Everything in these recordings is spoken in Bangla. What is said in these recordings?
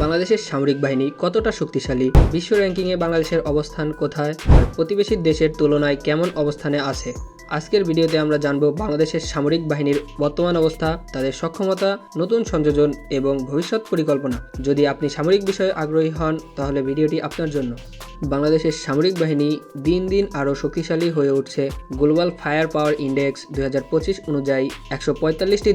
বাংলাদেশের সামরিক বাহিনী কতটা শক্তিশালী? বিশ্ব র্যাঙ্কিংয়ে বাংলাদেশের অবস্থান কোথায়? আর প্রতিবেশী দেশের তুলনায় কেমন অবস্থানে আছে? আজকের ভিডিওতে আমরা জানব বাংলাদেশের সামরিক বাহিনীর বর্তমান অবস্থা, তাদের সক্ষমতা, নতুন সংযোজন এবং ভবিষ্যৎ পরিকল্পনা। যদি আপনি সামরিক বিষয়ে আগ্রহী হন, তাহলে ভিডিওটি আপনার জন্য। বাংলাদেশের সামরিক বাহিনী দিন দিন আরও শক্তিশালী হয়ে উঠছে। গ্লোবাল ফায়ার পাওয়ার ইন্ডেক্স দু হাজার পঁচিশ অনুযায়ী একশো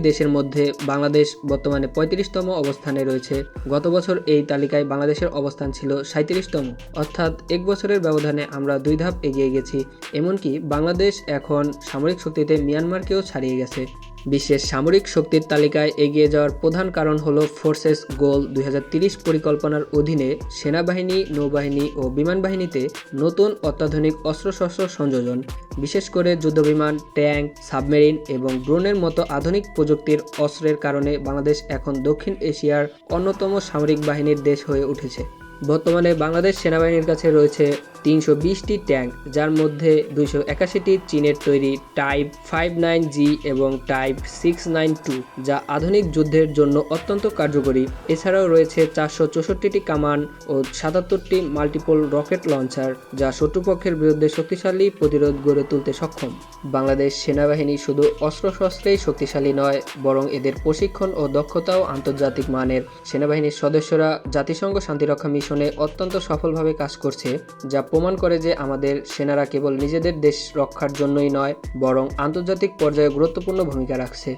দেশের মধ্যে বাংলাদেশ বর্তমানে পঁয়ত্রিশতম অবস্থানে রয়েছে। গত বছর এই তালিকায় বাংলাদেশের অবস্থান ছিল সাঁত্রিশতম অর্থাৎ এক বছরের ব্যবধানে আমরা দুই ধাপ এগিয়ে গেছি। এমনকি বাংলাদেশ এখন সামরিক শক্তিতে মিয়ানমারকেও ছাড়িয়ে গেছে। বিশ্বের সামরিক শক্তির তালিকায় এগিয়ে যাওয়ার প্রধান কারণ হল ফোর্সেস গোল দুই পরিকল্পনার অধীনে সেনাবাহিনী, নৌবাহিনী ও বিমান বাহিনীতে নতুন অত্যাধুনিক অস্ত্রশস্ত্র সংযোজন, বিশেষ করে যুদ্ধবিমান, ট্যাঙ্ক, সাবমেরিন এবং ড্রোনের মতো আধুনিক প্রযুক্তির অস্ত্রের কারণে বাংলাদেশ এখন দক্ষিণ এশিয়ার অন্যতম সামরিক বাহিনীর দেশ হয়ে উঠেছে। বর্তমানে বাংলাদেশ সেনাবাহিনীর কাছে রয়েছে তিনশো বিশটি ট্যাঙ্ক, যার মধ্যে দুইশো একাশিটি চীনের তৈরি টাইপ ফাইভ নাইন জি এবং টাইপ সিক্স নাইন টু, যা আধুনিক যুদ্ধের জন্য অত্যন্ত কার্যকরী। এছাড়াও রয়েছে চারশো চৌষট্টিটি কামান ও সাতাত্তরটি মাল্টিপল রকেট লঞ্চার, যা শত্রুপক্ষের বিরুদ্ধে শক্তিশালী প্রতিরোধ গড়ে তুলতে সক্ষম। বাংলাদেশ সেনাবাহিনী শুধু অস্ত্রশস্ত্রেই শক্তিশালী নয়, বরং এদের প্রশিক্ষণ ও দক্ষতাও আন্তর্জাতিক মানের। সেনাবাহিনীর সদস্যরা জাতিসংঘ শান্তিরক্ষা মিশনে অত্যন্ত সফলভাবে কাজ করছে, যা প্রমাণ করে যে আমাদের সেনারা কেবল নিজেদের দেশ রক্ষার জন্যই নয়, বরং আন্তর্জাতিক পর্যায়ে গুরুত্বপূর্ণ ভূমিকা রাখছে।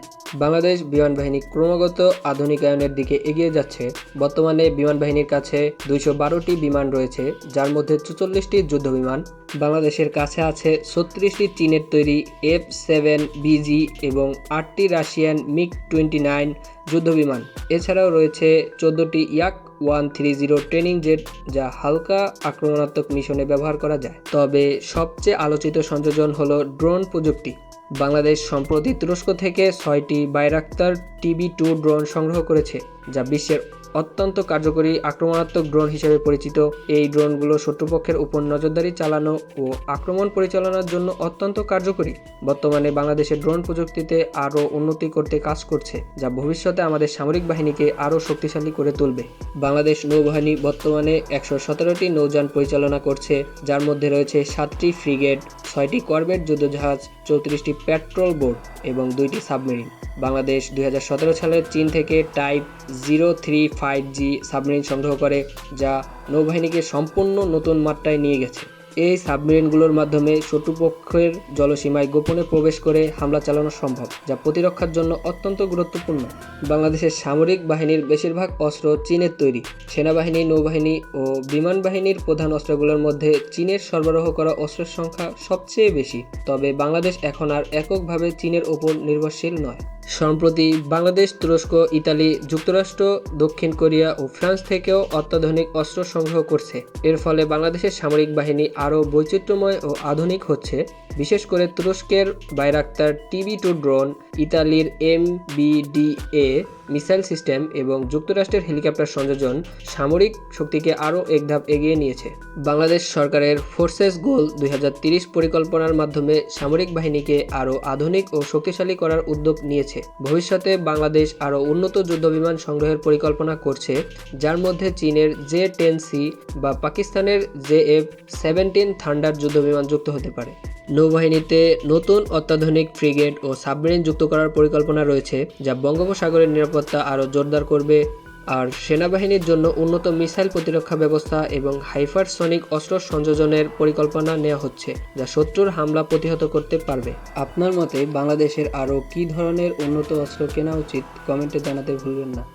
বাংলাদেশ বিমান বাহিনী ক্রমাগত আধুনিকায়নের দিকে এগিয়ে যাচ্ছে। বর্তমানে বিমান বাহিনীর কাছে দুইশো বারোটি বিমান রয়েছে, যার মধ্যে চুচল্লিশটি যুদ্ধ বিমান বাংলাদেশের কাছে আছে ছত্রিশটি চীনের তৈরি এফ সেভেন বিজি এবং আটটি রাশিয়ান মিগ টোয়েন্টি নাইন যুদ্ধবিমান। এছাড়াও রয়েছে চোদ্দোটি Yak one three zero training jet, যা হালকা আক্রমণাত্মক মিশনে ব্যবহার করা যায়। তবে সবচেয়ে আলোচিত সংযোজন হল ড্রোন প্রযুক্তি। বাংলাদেশ সম্প্রতি তুরস্ক থেকে ছয়টি বাইরাক্তার টিবি টু ড্রোন সংগ্রহ করেছে। যা বিশ্বের অত্যন্ত কার্যকরী আক্রমণাত্মক ড্রোন হিসেবে পরিচিত। এই ড্রোনগুলো শত্রুপক্ষের উপর নজরদারি চালানো ও আক্রমণ পরিচালনার জন্য অত্যন্ত কার্যকরী। বর্তমানে বাংলাদেশের ড্রোন প্রযুক্তিতে আরও উন্নতি করতে কাজ করছে, যা ভবিষ্যতে আমাদের সামরিক বাহিনীকে আরও শক্তিশালী করে তুলবে। বাংলাদেশ নৌবাহিনী বর্তমানে একশো সতেরোটি নৌযান পরিচালনা করছে, যার মধ্যে রয়েছে সাতটি ফ্রিগেট, ছয়টি করবেট যুদ্ধজাহাজ, চৌত্রিশটি পেট্রোল বোট এবং দুইটি সাবমেরিন। বাংলাদেশ দু হাজার সতেরো সালে চীন থেকে type zero three five G submarine সংগ্রহ করে, যা নৌবাহিনীকে সম্পূর্ণ নতুন মাত্রায় নিয়ে গেছে। এই সাবমেরিনগুলোর মাধ্যমে শত্রুপক্ষের জলসীমায় গোপনে প্রবেশ করে হামলা চালানো সম্ভব, যা প্রতিরক্ষার জন্য অত্যন্ত গুরুত্বপূর্ণ। বাংলাদেশের সামরিক বাহিনীর বেশিরভাগ অস্ত্র চীনের তৈরি। সেনাবাহিনী, নৌবাহিনী ও বিমান বাহিনীর প্রধান অস্ত্রগুলোর মধ্যে চীনের সরবরাহ করা অস্ত্রের সংখ্যা সবচেয়ে বেশি। তবে বাংলাদেশ এখন আর এককভাবে চীনের ওপর নির্ভরশীল নয়। সম্প্রতি বাংলাদেশ, তুরস্ক, ইতালি, যুক্তরাষ্ট্র, দক্ষিণ কোরিয়া ও ফ্রান্স থেকেও অত্যাধুনিক অস্ত্র সংগ্রহ করছে। এর ফলে বাংলাদেশের সামরিক বাহিনী আরও বৈচিত্র্যময় ও আধুনিক হচ্ছে। বিশেষ করে তুরস্কের বাইরাক্তার টিভি টু ড্রোন ইতালির এম বিডিএ মিসাইল সিস্টেম এবং যুক্তরাষ্ট্রের হেলিকপ্টার সংযোজন সামরিক শক্তিকে আরও এক ধাপ এগিয়ে নিয়েছে। বাংলাদেশ সরকারের ফোর্সেস গোল দুই পরিকল্পনার মাধ্যমে সামরিক বাহিনীকে আরও আধুনিক ও শক্তিশালী করার উদ্যোগ নিয়েছে। ভবিষ্যতে বাংলাদেশ আরও উন্নত যুদ্ধবিমান সংগ্রহের পরিকল্পনা করছে, যার মধ্যে চীনের জে টেন সি বা পাকিস্তানের জে এফ সেভেন্টিন থান্ডার যুদ্ধবিমান যুক্ত হতে পারে। নৌবাহিনীতে নতুন অত্যাধুনিক ফ্রিগেট ও সাবমেরিন যুক্ত করার পরিকল্পনা রয়েছে, যা বঙ্গোপসাগরের নিরাপত্তা আরও জোরদার করবে। আর সেনাবাহিনীর জন্য উন্নত মিসাইল প্রতিরক্ষা ব্যবস্থা এবং হাইপারসনিক অস্ত্র সংযোজনের পরিকল্পনা নেওয়া হচ্ছে, যা শত্রুর হামলা প্রতিহত করতে পারবে। আপনার মতে বাংলাদেশের আরও কী ধরনের উন্নত অস্ত্র কেনা উচিত? কমেন্টে জানাতে ভুলবেন না।